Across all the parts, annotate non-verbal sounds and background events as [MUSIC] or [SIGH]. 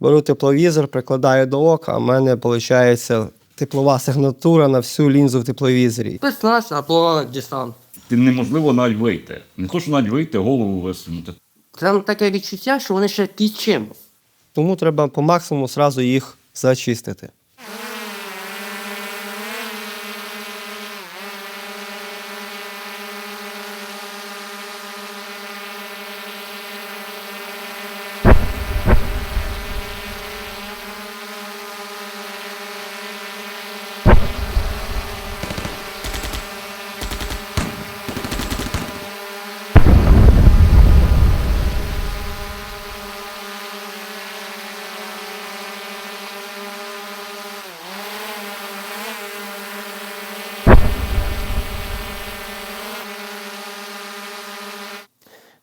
беру тепловізор, прикладаю до ока, а в мене виходить теплова сигнатура на всю лінзу в тепловізорі. Спецназ або десант. Ти неможливо навіть вийти. Не то, що навіть вийти, голову висунути. Це таке відчуття, що вони ще під чим. Тому треба по максимуму зразу їх зачистити.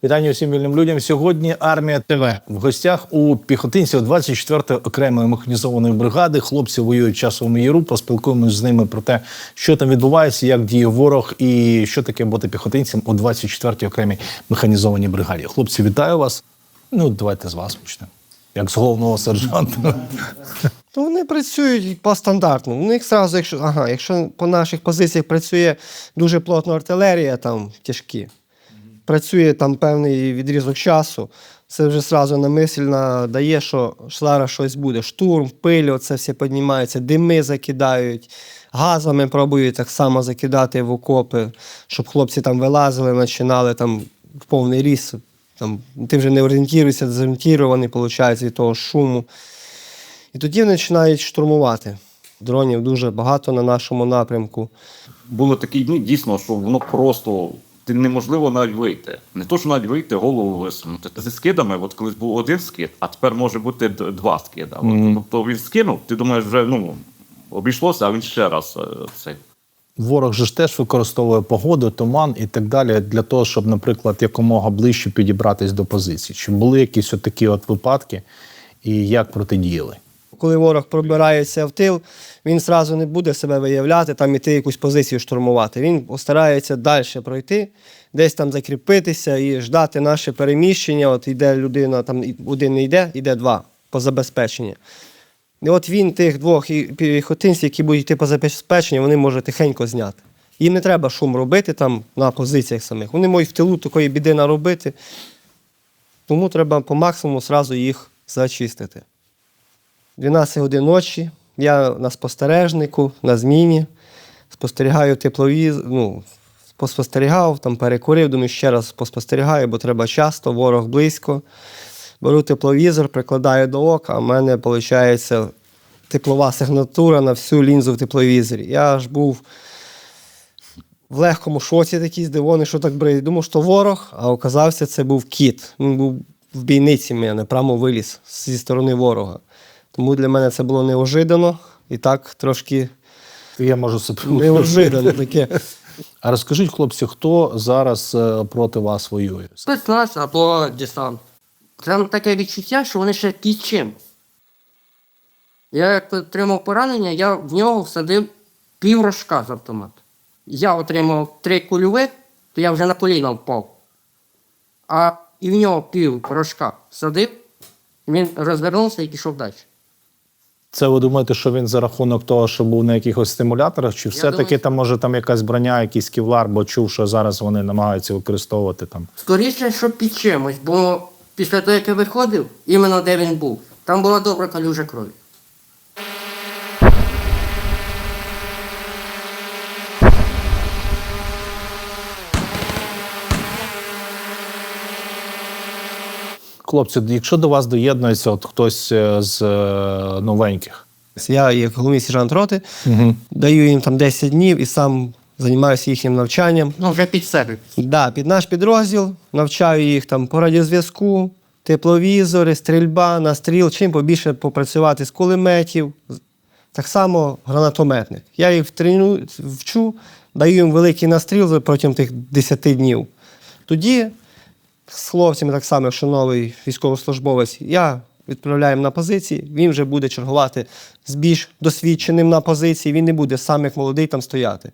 Вітання усім вільним людям. Сьогодні армія ТВ в гостях у піхотинців 24-ї окремої механізованої бригади. Хлопці воюють в часовому яру. Поспілкуємось з ними про те, що там відбувається, як діє ворог і що таке бути піхотинцем у 24-й окремій механізованій бригаді. Хлопці, вітаю вас. Ну, давайте з вас почнемо. Як з головного сержанта. То вони працюють по стандартному. У них зразу, якщо, ага, якщо по наших позиціях працює дуже плотно артилерія, там тяжкі, працює там певний відрізок часу, це вже зразу на дає, що зараз щось буде. Штурм, пиль, це все піднімається, дими закидають, газами пробують так само закидати в окопи, щоб хлопці там вилазили, починали там в повний ріс. Там, ти вже не орієнтуєшся, дезорієнтований, виходить, від того шуму. І тоді починають штурмувати. Дронів дуже багато на нашому напрямку. Були такі дні, дійсно, що воно просто неможливо навіть вийти. Не то, що навіть вийти, голову висунути. Зі скидами, от колись був один скид, а тепер може бути два скида. От, Тобто він скинув, ти думаєш, вже ну обійшлося, а він ще раз е, цей. Ворог же ж теж використовує погоду, туман і так далі для того, щоб, наприклад, якомога ближче підібратись до позиції. Чи були якісь от такі от випадки, і як протидіяли? Коли ворог пробирається в тил, він зразу не буде себе виявляти, там іти якусь позицію штурмувати. Він постарається далі пройти, десь там закріпитися і ждати наше переміщення. От йде людина, там один не йде, йде два по забезпеченню. І от він тих двох піхотинців, які будуть йти по забезпеченню, вони можуть тихенько зняти. Їм не треба шум робити там на позиціях самих. Вони можуть в тилу такої біди наробити. Тому треба по максимуму зразу їх зачистити. 12 годин ночі. Я на спостережнику, на зміні. Спостерігаю тепловіз, ну, поспостерігав, там перекурив, думаю, ще раз поспостерігаю, бо треба часто, ворог близько. Беру тепловізор, прикладаю до ока, а в мене виходить теплова сигнатура на всю лінзу в тепловізорі. Я аж був в легкому шоці такий, здивований, що так бриє. Думав, що ворог, а оказався, це був кіт. Він був в бійниці мене, прямо виліз зі сторони ворога. Тому для мене це було неожиданно і так трошки Я можу неожиданно таке. А розкажіть, хлопці, хто зараз е, проти вас воює? Спецназ або десант. Це таке відчуття, що вони ще під чим. Я як отримав поранення, я в нього всадив пів рожка з автомату. Я отримав три кульових, то я вже на коліна впав. А і в нього пів рожка всадив, він розвернувся і пішов далі. Це ви думаєте, що він за рахунок того, що був на якихось стимуляторах, чи все-таки там може там якась броня, якийсь ківлар, бо чув, що зараз вони намагаються використовувати там. Скоріше, що під чимось, бо після того, як я виходив, іменно де він був, там була добра калюжа крові. Хлопці, якщо до вас доєднується от хтось е, з е, новеньких, Я, як головний сержант роти, даю їм там 10 днів і сам займаюся їхнім навчанням. Ну, вже під себе. Да, під наш підрозділ навчаю їх там по радіозв'язку, тепловізори, стрільба, настріл, чим побільше попрацювати з кулеметів. Так само гранатометник. Я їх трену, вчу, даю їм великий настріл протягом тих 10 днів. Тоді з хлопцями, так само, якщо новий військовослужбовець, я відправляю на позиції, він вже буде чергувати з більш досвідченим на позиції, він не буде сам як молодий там стояти.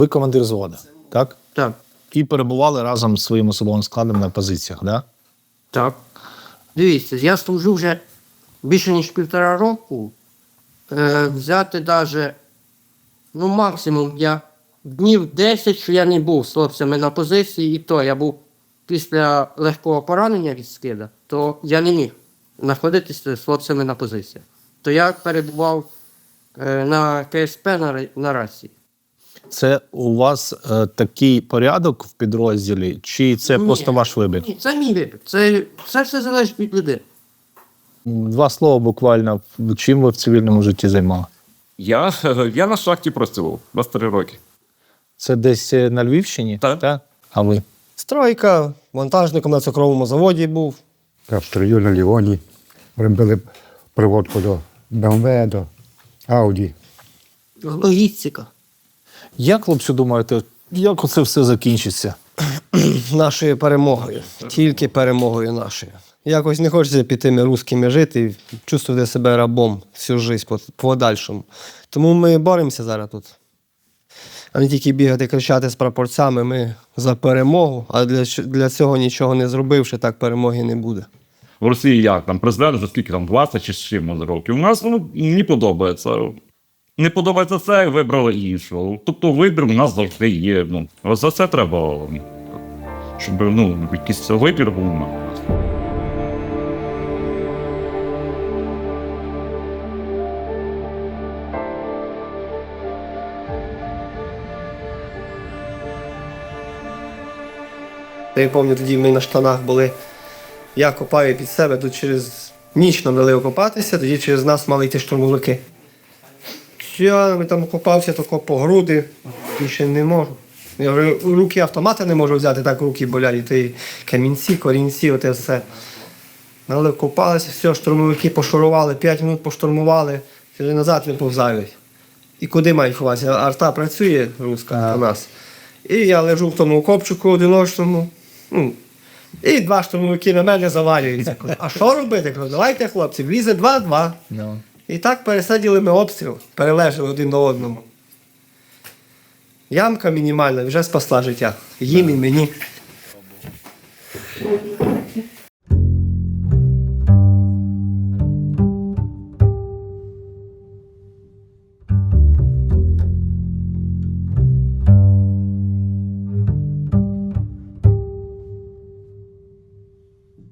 Ви командир зводу, так? Так. І перебували разом з своїм особовим складом на позиціях, да? Так. Дивіться, я служу вже більше ніж півтора року. Е, взяти навіть, ну, максимум я днів 10, що я не був з хлопцями на позиції, і то я був після легкого поранення від скида, то я не міг знаходитися з хлопцями на позиціях. То я перебував е, на КСП на, на рації. Це у вас е, такий порядок в підрозділі, чи це Ні. просто ваш вибір? Ні, це мій вибір. Це, це все залежить від людини. Два слова буквально. Чим ви в цивільному житті займали? Я, [LAUGHS] я на шахті працював 23 роки. Це десь е, на Львівщині? Так. А ви? Стройка, вантажником на цукровому заводі був. Я в строю на Ліоні. Робили приводку до БМВ, до Ауді. Логістика. Як, хлопці, думаєте, як оце все закінчиться? [CLEARS THROAT] нашою перемогою. Тільки перемогою нашою. Якось не хочеться під тими русскими жити і чувствувати себе рабом всю життя по, подальшому. Тому ми боремося зараз тут. А не тільки бігати, кричати з прапорцями, ми за перемогу, а для, для цього нічого не зробивши, так перемоги не буде. В Росії як там президент вже скільки там 20 чи з чим років. У нас ну, не подобається. Не подобається це, вибрали іншого. Тобто вибір у нас завжди є. Ну, за це треба, щоб ну, якийсь вибір був. Я пам'ятаю, тоді ми на штанах були. Я копаю під себе, тут через ніч нам дали окопатися, тоді через нас мали йти штурмовики. Я там окопався, тако по груди, більше не можу. Я вже руки автомата не можу взяти, так руки болять, і камінці, корінці, оте все. Але копалися, все, штурмовики пошурували, 5 минут поштурмували, вже назад виповзають. І куди мають ховатися? Арта працює руська у нас. І я лежу в тому окопчику одиночному. Ну, і два штурмовики на мене завалюються. А що робити? Кажу, давайте, хлопці, влізе два-два. І так пересаділи ми обстріл, перележали один на одному. Ямка мінімальна вже спасла життя. Їм і мені.